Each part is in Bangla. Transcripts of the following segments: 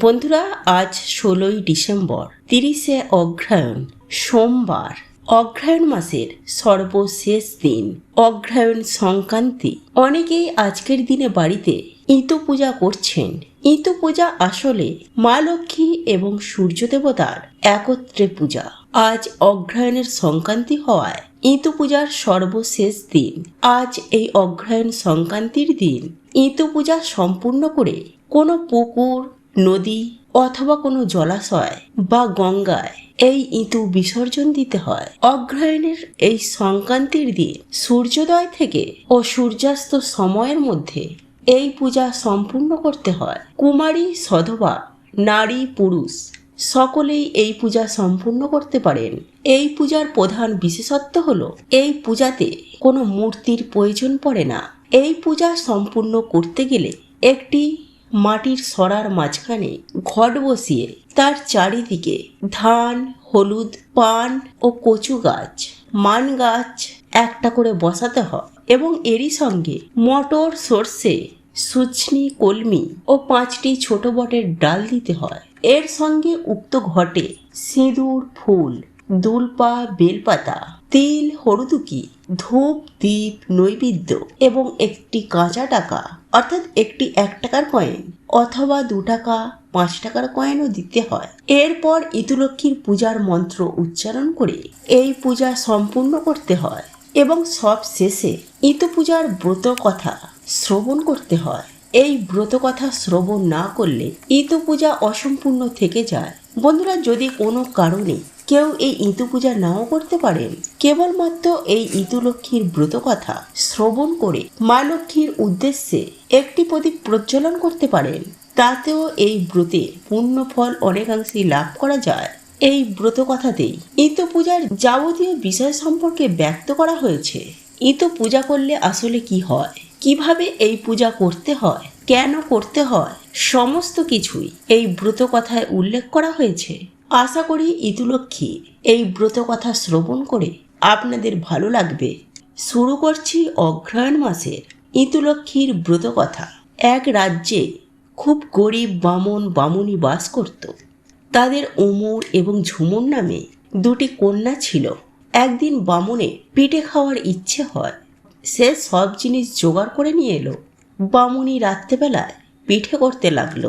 বন্ধুরা, আজ ষোলোই ডিসেম্বর, তিরিশে অগ্রহায়ণ, সোমবার। অগ্রহায়ণ মাসের সর্বশেষ দিন। অগ্রহায়ণ সংক্রান্তি। অনেকেই আজকের দিনে বাড়িতে ইতো পূজা করছেন। ইতো পূজা আসলে মা লক্ষ্মী এবং সূর্য দেবতার একত্রে পূজা। আজ অগ্রহায়ণের সংক্রান্তি হওয়ায় ইতো পূজার সর্বশেষ দিন। আজ এই অগ্রহায়ণ সংক্রান্তির দিন ইতো পূজা সম্পূর্ণ করে কোনো পুকুর নদী অথবা কোনো জলাশয় বা গঙ্গায় এই ইঁতু বিসর্জন দিতে হয়। অগ্রহায়ণের এই সংক্রান্তির দিন সূর্যোদয় থেকে ও সূর্যাস্ত সময়ের মধ্যে এই পূজা সম্পূর্ণ করতে হয়। কুমারী সধবা, নারী পুরুষ সকলেই এই পূজা সম্পূর্ণ করতে পারেন। এই পূজার প্রধান বিশেষত্ব হল এই পূজাতে কোনো মূর্তির প্রয়োজন পড়ে না। এই পূজা সম্পূর্ণ করতে গেলে একটি মাটির সরার মাঝখানে ঘট বসিয়ে তার চারিদিকে ধান, হলুদ, পান ও কচু গাছ, মান গাছ একটা করে বসাতে হয় এবং এরই সঙ্গে মটর, সর্ষে, সুচনি, কলমি ও পাঁচটি ছোট বটের ডাল দিতে হয়। এর সঙ্গে উক্ত ঘটে সিঁদুর, ফুল, দুলপা, বেলপাতা, তিল হরুদুকি ধূপ দ্বীপ নৈবেদ্য এবং একটি কাঁচা টাকা, অর্থাৎ একটি এক টাকার কয়েন অথবা দু টাকা, পাঁচ টাকার কয়েনও দিতে হয়। এরপর ইতুলক্ষ্মীর পূজার মন্ত্র উচ্চারণ করে এই পূজা সম্পূর্ণ করতে হয় এবং সব শেষে ইতু পূজার ব্রত কথা শ্রবণ করতে হয়। এই ব্রত কথা শ্রবণ না করলে ইতু পূজা অসম্পূর্ণ থেকে যায়। বন্ধুরা, যদি কোনো কারণে কেউ এই ইতু পূজা নাও করতে পারেন, কেবলমাত্র এই ইতু লক্ষ্মীর ব্রত কথা শ্রবণ করে মা লক্ষ্মীর উদ্দেশ্যে একটি প্রদীপ প্রজ্বলন করতে পারেন, তাতেও এই ব্রতে পূর্ণ ফল অনেকাংশেই লাভ করা যায়। এই ব্রত কথাতেই ইতো পূজার যাবতীয় বিষয় সম্পর্কে ব্যক্ত করা হয়েছে। ইতো পূজা করলে আসলে কি হয়? কীভাবে এই পূজা করতে হয়, কেন করতে হয়, সমস্ত কিছুই এই ব্রত কথায় উল্লেখ করা হয়েছে। আশা করি ইতুলক্ষ্মী এই ব্রত কথা শ্রবণ করে আপনাদের ভালো লাগবে। শুরু করছি অগ্রহায়ণ মাসের ইতুলক্ষ্মীর ব্রত কথা। এক রাজ্যে খুব গরিব বামন বামুনি বাস করত। তাদের উমর এবং ঝুমুর নামে দুটি কন্যা ছিল। একদিন বামনে পিঠে খাওয়ার ইচ্ছে হয়। সে সব জিনিস জোগাড় করে নিয়ে এলো। বামুনি রাত্রেবেলায় পিঠে করতে লাগল।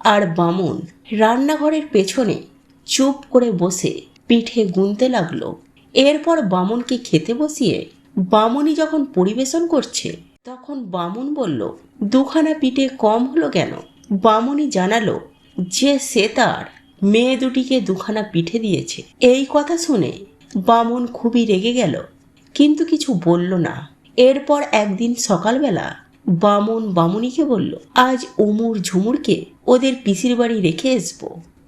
আর বামুন রান্নাঘরের পেছনে চুপ করে বসে পিঠে গুনতে লাগল। এরপর বামুনকে খেতে বসিয়ে বামনি যখন পরিবেশন করছে, তখন বামুন বলল, দুখানা পিঠে কম হলো কেন? বামনি জানালো, যে সে তার মেয়ে দুটিকে দুখানা পিঠে দিয়েছে। এই কথা শুনে বামুন খুবই রেগে গেল, কিন্তু কিছু বলল না। এরপর একদিন সকালবেলা বামন বামুনিকে বলল, আজ উমুর ঝুমুরকে ওদের পিসির বাড়ি রেখে আসব।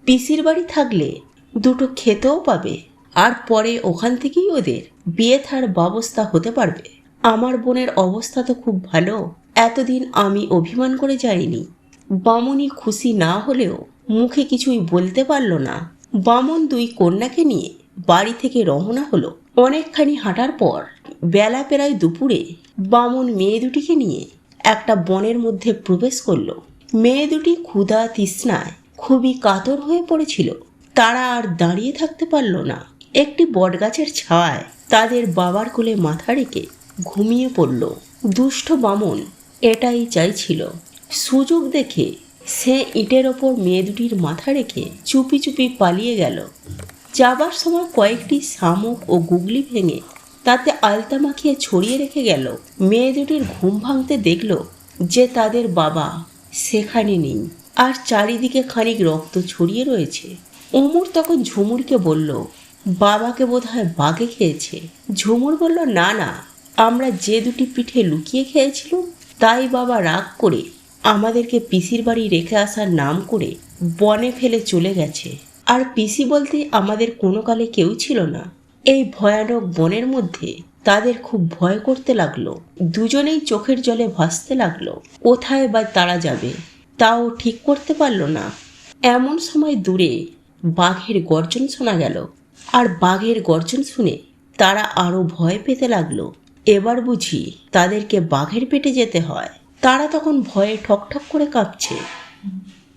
পিসির বাড়ি থাকলে দুটো খেতেও পাবে আর পরে ওখান থেকেই ওদের বিয়ে থার ব্যবস্থা হতে পারবে। আমার বোনের অবস্থা তো খুব ভালো, এতদিন আমি অভিমান করে যাইনি। বামুনি খুশি না হলেও মুখে কিছুই বলতে পারল না। বামন দুই কন্যাকে নিয়ে বাড়ি থেকে রওনা হলো। অনেকখানি হাঁটার পর বেলা প্রায় দুপুরে বামন মেয়ে দুটিকে নিয়ে একটা বনের মধ্যে প্রবেশ করল। মেয়ে দুটি ক্ষুধা তৃষ্ণায় খুবই কাতর হয়ে পড়েছিল। তারা আর দাঁড়িয়ে থাকতে পারল না। একটি বটগাছের ছায় তাদের বাবার কোলে মাথা রেখে ঘুমিয়ে পড়ল। দুষ্ট বামন এটাই চাইছিল। সুযোগ দেখে সে ইটের ওপর মেয়ে দুটির মাথা রেখে চুপি চুপি পালিয়ে গেল। যাবার সময় কয়েকটি শামুক ও গুগলি ভেঙে তাতে আলতা মাখিয়ে ছড়িয়ে রেখে গেল। মেয়ে দুটির ঘুম ভাঙতে দেখল যে তাদের বাবা সেখানে নেই আর চারিদিকে খানিক রক্ত ছড়িয়ে রয়েছে। উমর তখন ঝুমুরকে বলল, বাবাকে বোধহয় বাঘে খেয়েছে। ঝুমুর বলল, না না, আমরা যে দুটি পিঠে লুকিয়ে খেয়েছিলাম, তাই বাবা রাগ করে আমাদেরকে পিসির বাড়ি রেখে আসার নাম করে বনে ফেলে চলে গেছে। আর পিসি বলতে আমাদের কোনো কালে কেউ ছিল না। এই ভয়ানক বনের মধ্যে তাদের খুব ভয় করতে লাগল। দুজনেই চোখের জলে ভাসতে লাগল। কোথায় বা তারা যাবে, তাও ঠিক করতে পারল না। এমন সময় দূরে বাঘের গর্জন শোনা গেল। আর বাঘের গর্জন শুনে তারা আরও ভয় পেতে লাগল। এবার বুঝি তাদেরকে বাঘের পেটে যেতে হয়। তারা তখন ভয়ে ঠকঠক করে কাঁপছে।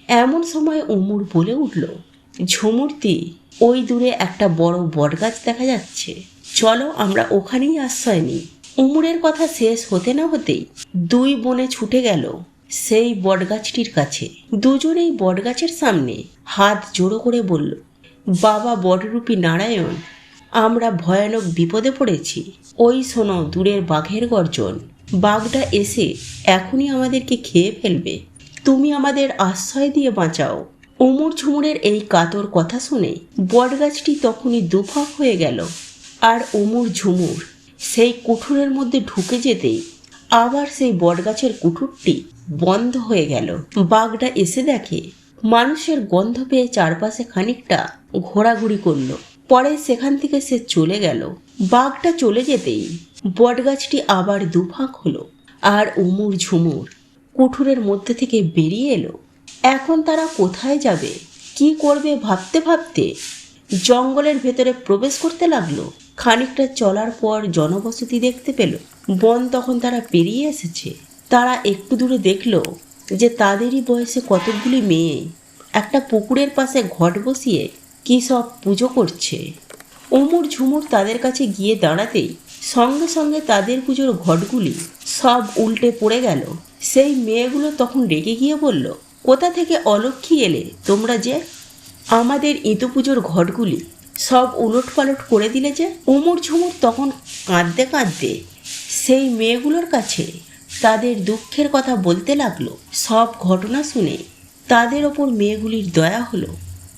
এমন সময় উমুর বলে উঠল ঝুমুরতি ওই দূরে একটা বড় বটগাছ দেখা যাচ্ছে। চলো আমরা ওখানেই আশ্রয় নিই। উমুরের কথা শেষ হতে না হতেই দুই বনে ছুটে গেল সেই বটগাছটির কাছে। দুজনেই বটগাছের সামনে হাত জোড়ো করে বলল, বাবা বটরূপী নারায়ণ, আমরা ভয়ানক বিপদে পড়েছি। ওই শোনো দূরের বাঘের গর্জন। বাঘটা এসে এখনই আমাদেরকে খেয়ে ফেলবে। তুমি আমাদের আশ্রয় দিয়ে বাঁচাও। উমুর ঝুমুরের এই কাতর কথা শুনে বটগাছটি তখনই দুফাক হয়ে গেল। আর উমুর ঝুমুর সেই কুঠুরের মধ্যে ঢুকে যেতেই আবার সেই বটগাছের কুঠুরটি বন্ধ হয়ে গেল। বাঘটা এসে দেখে মানুষের গন্ধ পেয়ে চারপাশে খানিকটা ঘোরাঘুরি করল। পরে সেখান থেকে সে চলে গেল। বাঘটা চলে যেতেই বটগাছটি আবার দুফাক হলো। আর উমুর ঝুমুর কুঠুরের মধ্যে থেকে বেরিয়ে এলো। এখন তারা কোথায় যাবে? কি করবে ভাবতে ভাবতে? জঙ্গলের ভেতরে প্রবেশ করতে লাগল। খানিকটা চলার পর জনবসতি দেখতে পেল। বন তখন তারা পেরিয়ে এসেছে। তারা একটু দূরে দেখল যে তাদেরই বয়সে কতকগুলি মেয়ে। একটা পুকুরের পাশে ঘট বসিয়ে কী সব পুজো করছে। উমুর ঝুমুর তাদের কাছে গিয়ে দাঁড়াতেই সঙ্গে সঙ্গে তাদের পুজোর ঘটগুলি সব উল্টে পড়ে গেল। সেই মেয়েগুলো তখন রেগে গিয়ে বলল কোথা থেকে অলক্ষী এলে তোমরা যে আমাদের ইঁদু পুজোর ঘটগুলি সব উলট পালট করে দিলে যে উমুর ঝুমুর তখন কাঁদতে কাঁদতে সেই মেয়েগুলোর কাছে তাদের দুঃখের কথা বলতে লাগল। সব ঘটনা শুনে তাদের ওপর মেয়েগুলির দয়া হলো।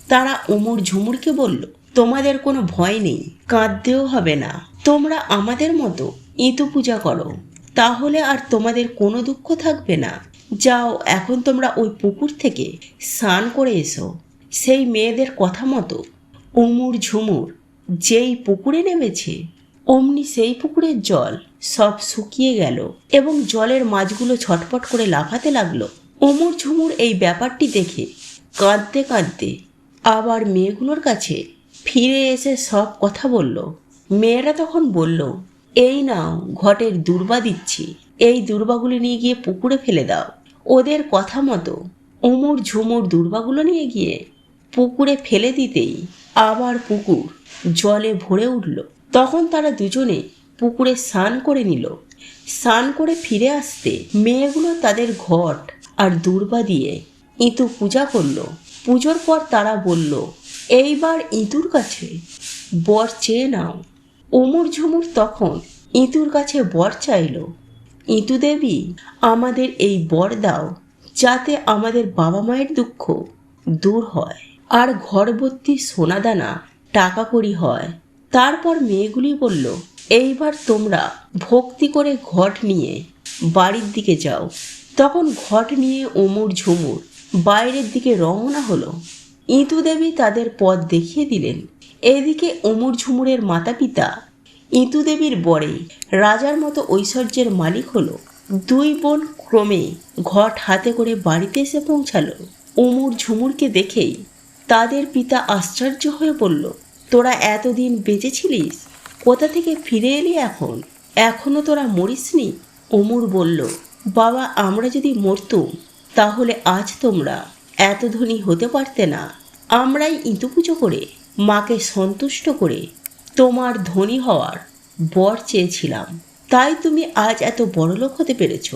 তারা উমর ঝুমুরকে বলল, তোমাদের কোনো ভয় নেই, কাঁদতেও হবে না। তোমরা আমাদের মতো ইঁতু পূজা করো। তাহলে আর তোমাদের কোনো দুঃখ থাকবে না। যাও, এখন তোমরা ওই পুকুর থেকে স্নান করে এসো। সেই মেয়েদের কথা মতো উমুর ঝুমুর যেই পুকুরে নেমেছে, অমনি সেই পুকুরের জল সব শুকিয়ে গেল এবং জলের মাছগুলো ছটপট করে লাফাতে লাগল। উমুর ঝুমুর এই ব্যাপারটি দেখে কাঁদতে কাঁদতে আবার মেয়েগুলোর কাছে ফিরে এসে সব কথা বলল। মেয়েরা তখন বলল, এই নাও, ঘটের দুর্বা দিচ্ছি। এই দুর্বাগুলি নিয়ে গিয়ে পুকুরে ফেলে দাও। ওদের কথা মতো উমুর ঝুমুর দুর্বাগুলো নিয়ে গিয়ে পুকুরে ফেলে দিতেই আবার পুকুর জলে ভরে উঠল। তখন তারা দুজনে পুকুরে স্নান করে নিল। স্নান করে ফিরে আসতে মেয়েগুলো তাদের ঘট আর দুর্বা দিয়ে ইঁতু পূজা করল। পুজোর পর তারা বলল, এইবার ইঁতুর কাছে বর চেয়ে নাও। উমুর ঝুমুর তখন ইঁতুর কাছে বর চাইল। ইঁতু দেবী, আমাদের এই বর দাও, যাতে আমাদের বাবা মায়ের দুঃখ দূর হয়। আর ঘরবর্তী সোনাদানা টাকা করি হয়। তারপর মেয়েগুলি বলল, এইবার তোমরা ভক্তি করে ঘট নিয়ে বাড়ির দিকে যাও। তখন ঘট নিয়ে উমুর ঝুমুর বাইরের দিকে রওনা হলো। ইঁতু দেবী তাদের পথ দেখিয়ে দিলেন। এদিকে উমুর ঝুমুরের মাতা পিতা ইঁতু দেবীর বরে। রাজার মতো ঐশ্বর্যের মালিক হলো দুই বোন ক্রমে ঘট হাতে করে বাড়িতে এসে পৌঁছালো। উমুর ঝুমুরকে দেখেই তাদের পিতা আশ্চর্য হয়ে পড়ল তোরা এতদিন বেঁচেছিলিস? কোথা থেকে ফিরে এলি এখন? এখনও তোরা মরিসনি? উমুর বলল, বাবা, আমরা যদি মরতুম, তাহলে আজ তোমরা এত ধনী হতে পারতে না। আমরাই ইঁতু পুজো করে, মাকে সন্তুষ্ট করে তোমার ধনী হওয়ার বর চেয়েছিলাম। তাই তুমি আজ এত বড়লোক হতে পেরেছ।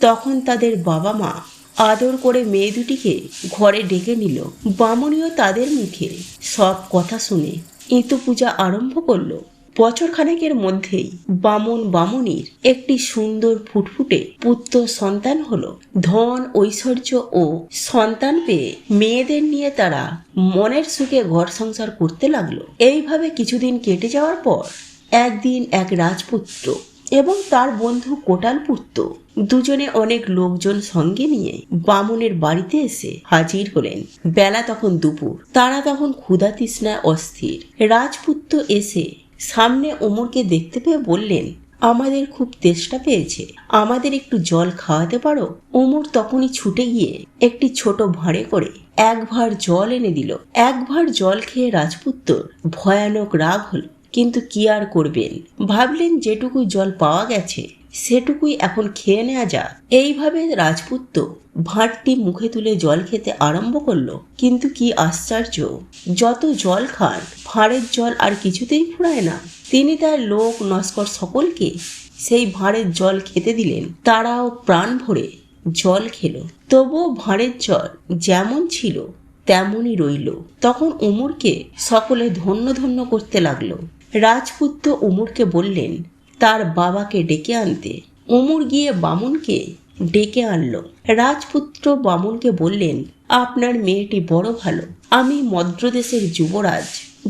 তখন তাদের বাবা মা আদর করে মেয়ে দুটিকে ঘরে ডেকে নিল। বামনীয় তাদের মুখে সব কথা শুনে ইঁতু পূজা আরম্ভ করল। বছর খানেকের মধ্যেই বামন বামনির একটি সুন্দর ফুটফুটে পুত্র সন্তান হলো। ধন, ঐশ্বর্য ও সন্তান পেয়ে মেয়েদের নিয়ে তারা মনের সুখে ঘর সংসার করতে লাগল। এইভাবে কিছুদিন কেটে যাওয়ার পর একদিন এক রাজপুত্র এবং তার বন্ধু কোটাল পুত্র দুজনে অনেক লোকজন সঙ্গে নিয়ে বামুনের বাড়িতে এসে হাজির হলেন। বেলা তখন দুপুর, তারা তখন ক্ষুধা তৃষ্ণায় অস্থির। রাজপুত্র এসে সামনে ওমরকে দেখতে পেয়ে বললেন, আমাদের খুব তেষ্টা পেয়েছে। আমাদের একটু জল খাওয়াতে পারো? ওমর তখনই ছুটে গিয়ে একটি ছোট ভাঁড়ে করে এক ভাঁড় জল এনে দিল। এক ভাঁড় জল খেয়ে রাজপুত্র ভয়ানক রাগ হল, কিন্তু কি আর করবেন? ভাবলেন যেটুকু জল পাওয়া গেছে সেটুকুই এখন খেয়ে নেওয়া যাক। এইভাবে রাজপুত্র ভাঁড়টি মুখে তুলে জল খেতে আরম্ভ করল। কিন্তু কি আশ্চর্য, যত জল খান, ভাঁড়ের জল আর কিছুতেই ফুরায় না। তিনি তার লোক নস্কর সকলকে সেই ভাঁড়ের জল খেতে দিলেন। তারাও প্রাণ ভরে জল খেলো। তবুও ভাঁড়ের জল যেমন ছিল, তেমনই রইল। তখন উমরকে সকলে ধন্য ধন্য করতে লাগল। রাজপুত্র উমরকে বললেন তার বাবাকে ডেকে আনতে। অমর গিয়ে বামুনকে ডেকে আনলো। রাজপুত্র বামুনকে বললেন, আপনার মেয়েটি বড় ভালো। আমি মদ্রদেশের যুবরাজ।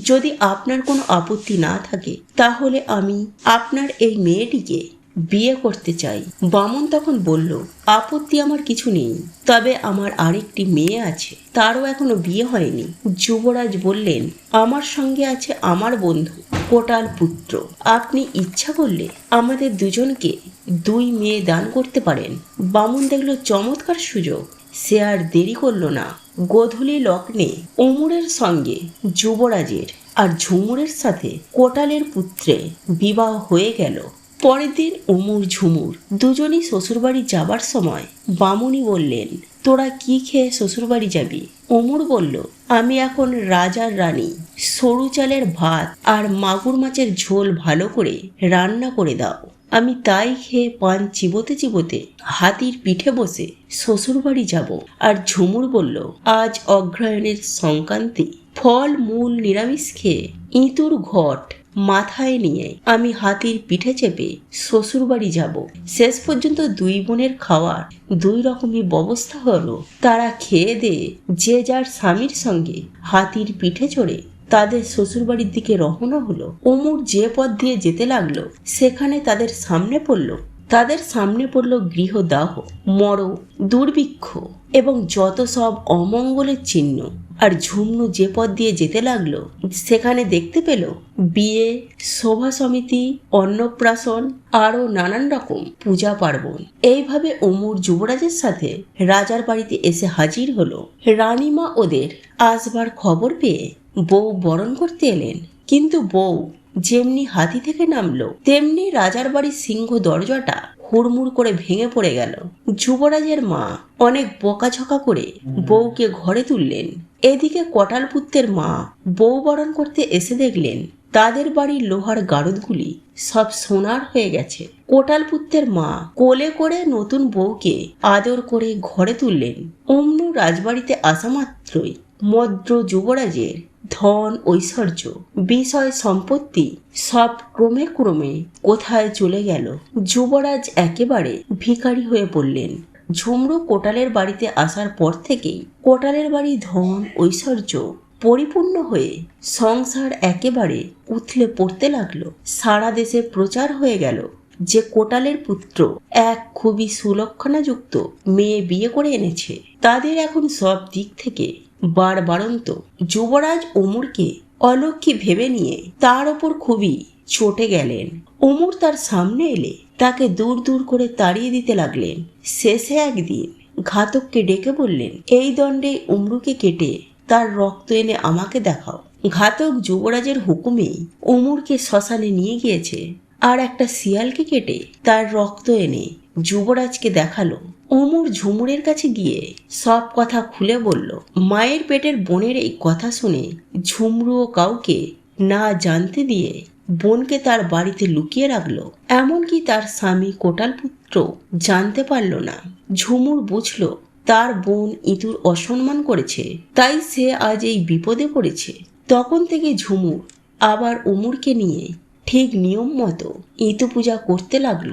যদি আপনার কোনো আপত্তি না থাকে, তাহলে আমি আপনার এই মেয়েটিকে বিয়ে করতে চাই। বামন তখন বলল, আপত্তি আমার কিছু নেই। তবে আমার আরেকটি মেয়ে আছে। তারও এখনও বিয়ে হয়নি। যুবরাজ বললেন, আমার সঙ্গে আছে আমার বন্ধু, কোটাল পুত্র। আপনি ইচ্ছা করলে আমাদের দুজনকে দুই মেয়ে দান করতে পারেন। বামন দেখল চমৎকার সুযোগ। সে আর দেরি করল না। গোধূলি লগ্নে উমরের সঙ্গে যুবরাজের আর ঝুমুরের সাথে কোটালের পুত্রে বিবাহ হয়ে গেল। পরের দিন উমুর ঝুমুর। দুজনই শ্বশুরবাড়ি যাবার সময় বামুনি বললেন, তোরা কি খেয়ে শ্বশুরবাড়ি যাবি? অমুর বলল, আমি এখন রাজার রানী। সরু চালের ভাত আর মাগুর মাছের ঝোল ভালো করে রান্না করে দাও। আমি তাই খেয়ে পান চিবোতে চিবোতে হাতির পিঠে বসে শ্বশুরবাড়ি যাব। আর ঝুমুর বলল, আজ অগ্রহায়ণের সংক্রান্তি। ফল, মূল, নিরামিষ খেয়ে ইঁতুর ঘট মাথায় নিয়ে আমি হাতির পিঠে চেপে শ্বশুরবাড়ি যাব। শেষ পর্যন্ত দুই বোনের খাওয়ার দুই রকমই ব্যবস্থা হলো। তারা খেয়ে দিয়ে যে যার স্বামীর সঙ্গে হাতির পিঠে চড়ে তাদের শ্বশুরবাড়ির দিকে রওনা হলো। অমুর যে পথ দিয়ে যেতে লাগল, সেখানে তাদের সামনে পড়ল। তাদের সামনে পড়ল গৃহদাহ, মর, দুর্ভিক্ষ এবং যত সব অমঙ্গলের চিহ্ন। আর ঝুমনু যে পথ দিয়ে যেতে লাগল, সেখানে দেখতে পেল বিয়ে সভা সমিতি, অন্নপ্রাশন, আরও নানান রকম পূজা পার্বণ। এইভাবে অমুর যুবরাজের সাথে রাজার বাড়িতে এসে হাজির হলো। রানীমা ওদের আসবার খবর পেয়ে বউ বরণ করতে এলেন। কিন্তু বউ যেমনি হাতি থেকে নামলো, তেমনি রাজার বাড়ির সিংহ দরজাটা হুড়মুড় করে ভেঙে পড়ে গেল। যুবরাজের মা অনেক বকাঝকা করে বউকে ঘরে তুললেন। এদিকে কটাল পুত্রের মা বউ বরণ করতে এসে দেখলেন, তাদের বাড়ির লোহার গারদগুলি সব সোনার হয়ে গেছে। কোটাল পুত্রের মা কোলে করে নতুন বউকে আদর করে ঘরে তুললেন। অমনু রাজবাড়িতে আসা মাত্রই মদ্র যুবরাজের ধন, ঐশ্বর্য, বিষয়, সম্পত্তি সব ক্রমে ক্রমে কোথায় চলে গেল? যুবরাজ একেবারে ভিখারি হয়ে পড়লেন। ঝুমরু কোটালের বাড়িতে আসার পর থেকেই কোটালের বাড়ি ধন, ঐশ্বর্য পরিপূর্ণ হয়ে সংসার একেবারে উথলে পড়তে লাগল। সারা দেশে প্রচার হয়ে গেল যে কোটালের পুত্র এক খুবই সুলক্ষণাযুক্ত মেয়ে বিয়ে করে এনেছে। তাদের এখন সব দিক থেকে বারবারন্ত যুবরাজ ওমরকে অলক্ষী ভেবে নিয়ে তার ওপর খুবই চটে গেলেন। ওমর তার সামনে এলে তাকে দূর দূর করে তাড়িয়ে দিতে লাগলেন। শেষে একদিন ঘাতককে ডেকে বললেন, এই দণ্ডে উমরুকে কেটে তার রক্ত এনে আমাকে দেখাও। ঘাতক যুবরাজের হুকুমেই উমরকে শ্মশানে নিয়ে গিয়েছে আর একটা শিয়ালকে কেটে তার রক্ত এনে যুবরাজকে দেখাল। অমুর ঝুমুরের কাছে গিয়ে সব কথা খুলে বলল। মায়ের পেটের বোনের এই কথা শুনে ঝুমরুও কাউকে না জানতে দিয়ে বোনকে তার বাড়িতে লুকিয়ে রাখল। এমনকি তার স্বামী কোটাল পুত্র জানতে পারল না। ঝুমুর বুঝলো, তার বোন ইঁতুর অসম্মান করেছে, তাই সে আজ এই বিপদে পড়েছে। তখন থেকে ঝুমুর আবার উমুরকে নিয়ে ঠিক নিয়ম মতো ইতু পূজা করতে লাগল।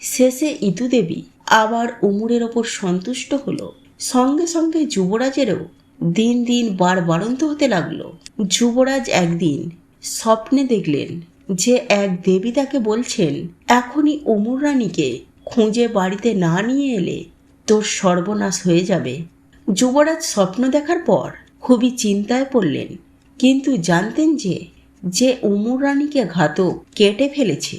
শেষে ইতু দেবী আবার উমুরের ওপর সন্তুষ্ট হলো। সঙ্গে সঙ্গে যুবরাজেরও দিন দিন বার বাড়ন্ত হতে লাগল। যুবরাজ একদিন স্বপ্নে দেখলেন যে এক দেবী তাকে বলছেন, এখনই উমুর রানীকে খুঁজে বাড়িতে না নিয়ে এলে তোর সর্বনাশ হয়ে যাবে। যুবরাজ স্বপ্ন দেখার পর খুবই চিন্তায় পড়লেন, কিন্তু জানতেন যে যে উমুর রানীকে ঘাতক কেটে ফেলেছে,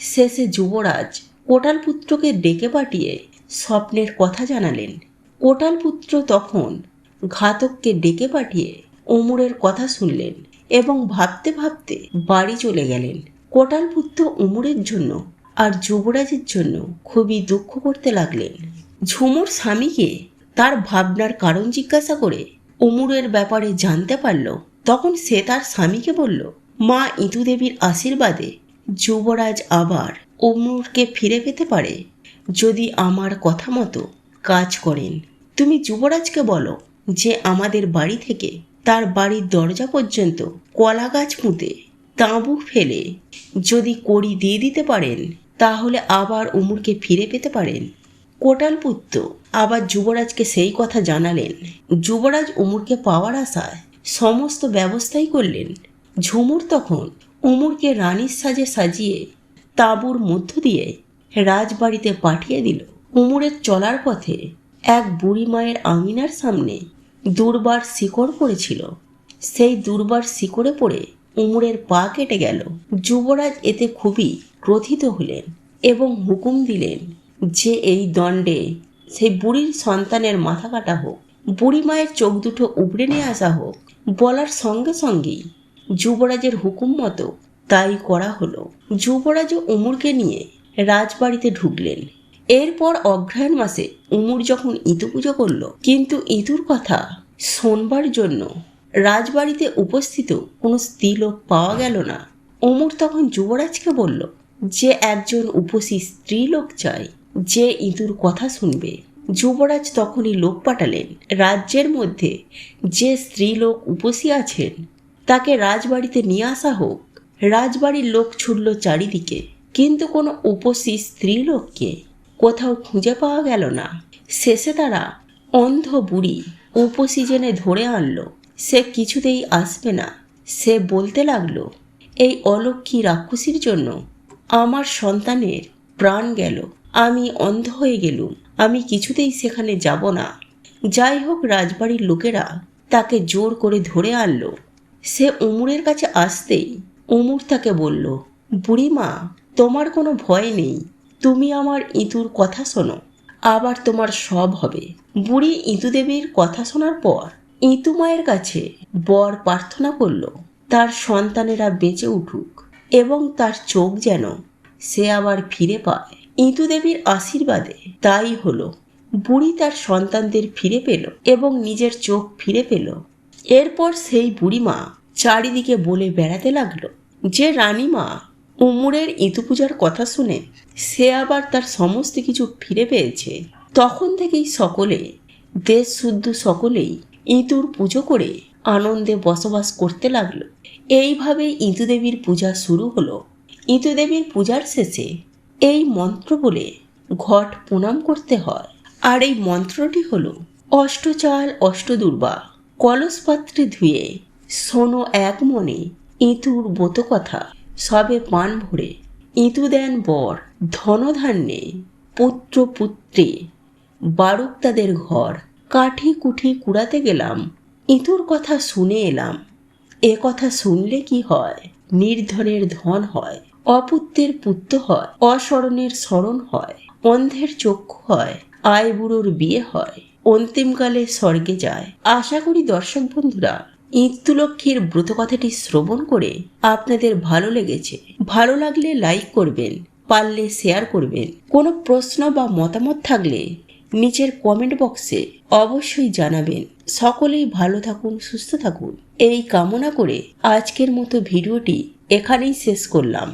শেষে যুবরাজ কোটাল পুত্রকে ডেকে পাঠিয়ে স্বপ্নের কথা জানালেন। কোটাল পুত্র তখন ঘাতককে ডেকে পাঠিয়ে উমুরের কথা শুনলেন এবং ভাবতে ভাবতে বাড়ি চলে গেলেন। কোটাল পুত্র উমুরের জন্য আর যুবরাজের জন্য খুবই দুঃখ করতে লাগলেন। ঝুমুর স্বামীকে তার ভাবনার কারণ জিজ্ঞাসা করে উমুরের ব্যাপারে জানতে পারল। তখন সে তার স্বামীকে বলল, মা ইতু দেবীর আশীর্বাদে যুবরাজ আবার উমরকে ফিরে পেতে পারে? যদি আমার কথা মতো কাজ করেন, তুমি যুবরাজকে বলো যে আমাদের বাড়ি থেকে তার বাড়ির দরজা পর্যন্ত কলা গাছ পুঁতে তাঁবু ফেলে। যদি কড়ি দিয়ে দিতে পারেন, তাহলে আবার উমরকে ফিরে পেতে পারেন। কোটাল পুত্র আবার যুবরাজকে সেই কথা জানালেন। যুবরাজ উমুরকে পাওয়ার আশায় সমস্ত ব্যবস্থাই করলেন। ঝুমুর তখন উমুরকে রানীর সাজে সাজিয়ে তাঁবুর মধ্য দিয়ে রাজবাড়িতে পাঠিয়ে দিল। উমরের চলার পথে এক বুড়ি মায়ের আঙিনার সামনে দুর্বার শিকড় পড়েছিল। সেই দুর্বার শিকড়ে পড়ে উমরের পা কেটে গেল। যুবরাজ এতে খুবই ক্রোধিত হলেন এবং হুকুম দিলেন যে এই দণ্ডে সেই বুড়ির সন্তানের মাথা কাটা হোক। বুড়ি মায়ের চোখ দুটো উপড়ে নিয়ে আসা হোক। বলার সঙ্গে সঙ্গেই যুবরাজের হুকুম মতো তাই করা হলো। যুবরাজ উমরকে নিয়ে রাজবাড়িতে ঢুকলেন। এরপর অগ্রহায়ণ মাসে উমর যখন ইতু পুজো করল, কিন্তু ইতুর কথা শোনবার জন্য রাজবাড়িতে উপস্থিত কোনো স্ত্রীলোক পাওয়া গেল না। উমর তখন যুবরাজকে বলল, যে একজন উপসী স্ত্রীলোক চাই, যে ইঁদুর কথা শুনবে। যুবরাজ তখনই লোক পাঠালেন। রাজ্যের মধ্যে যে স্ত্রীলোক উপসী আছেন, তাকে রাজবাড়িতে নিয়ে আসা হোক। রাজবাড়ির লোক ছুটল চারিদিকে। কিন্তু কোনো উপসী স্ত্রীলোককে কোথাও খুঁজে পাওয়া গেল না। শেষে তারা অন্ধ বুড়ি উপসী জেনে ধরে আনলো। সে কিছুতেই আসবে না। সে বলতে লাগল, এই অলক্ষী রাক্ষসীর জন্য আমার সন্তানের প্রাণ গেল। আমি অন্ধ হয়ে গেলুম। আমি কিছুতেই সেখানে যাব না। যাই হোক, রাজবাড়ির লোকেরা তাকে জোর করে ধরে আনলো। সে উমুরের কাছে আসতেই উমুর তাকে বলল, বুড়িমা, তোমার কোনো ভয় নেই। তুমি আমার ইঁতুর কথা শোনো। আবার তোমার সব হবে। বুড়ি ইঁতু দেবীর কথা শোনার পর ইঁতু মায়ের কাছে বর প্রার্থনা করল, তার সন্তানেরা বেঁচে উঠুক এবং তার চোখ যেন সে আবার ফিরে পায়। ইঁতু দেবীর আশীর্বাদে তাই হলো। বুড়ি তার সন্তানদের ফিরে পেল এবং নিজের চোখ ফিরে পেল। এরপর সেই বুড়িমা চারিদিকে বলে বেড়াতে লাগল যে রানীমা উমরের ইতু পূজার কথা শুনে সে আবার তার সমস্ত কিছু ফিরে পেয়েছে। তখন থেকেই সকলে, দেশ শুদ্ধ সকলেই ইঁতুর পুজো করে আনন্দে বসবাস করতে লাগল। এইভাবে ইঁতু দেবীর পূজা শুরু হলো। ইঁতু দেবীর পূজার শেষে এই মন্ত্র বলে ঘট প্রণাম করতে হয়। আর এই মন্ত্রটি হলো, অষ্টচাল অষ্টদুর্বা কলস পাত্রে ধুয়ে শোনো এক মনে ইঁতুর বোত কথা। সবে পান ভরে ইঁতু দেন বর, ধনধান্যে পুত্র পুত্রে। বারুক তাদের ঘর, কাঠি কুঠি কুড়াতে গেলাম। ইঁতুর কথা শুনে এলাম। এ কথা শুনলে কি হয়? নির্ধনের ধন হয়, অপুত্রের পুত্র হয়, অস্মরণের স্মরণ হয়, অন্ধের চক্ষু হয় আয় বুড়োর বিয়ে হয়, অন্তিমকালে স্বর্গে যায়। আশা করি দর্শক বন্ধুরা ইত্যুলক্ষীর ব্রত কথাটি শ্রবণ করে আপনাদের ভালো লেগেছে। ভালো লাগলে লাইক করবেন, পারলে শেয়ার করবেন। কোনো প্রশ্ন বা মতামত থাকলে নিচের কমেন্ট বক্সে অবশ্যই জানাবেন। সকলেই ভালো থাকুন, সুস্থ থাকুন। এই কামনা করে আজকের মতো ভিডিওটি এখানেই শেষ করলাম।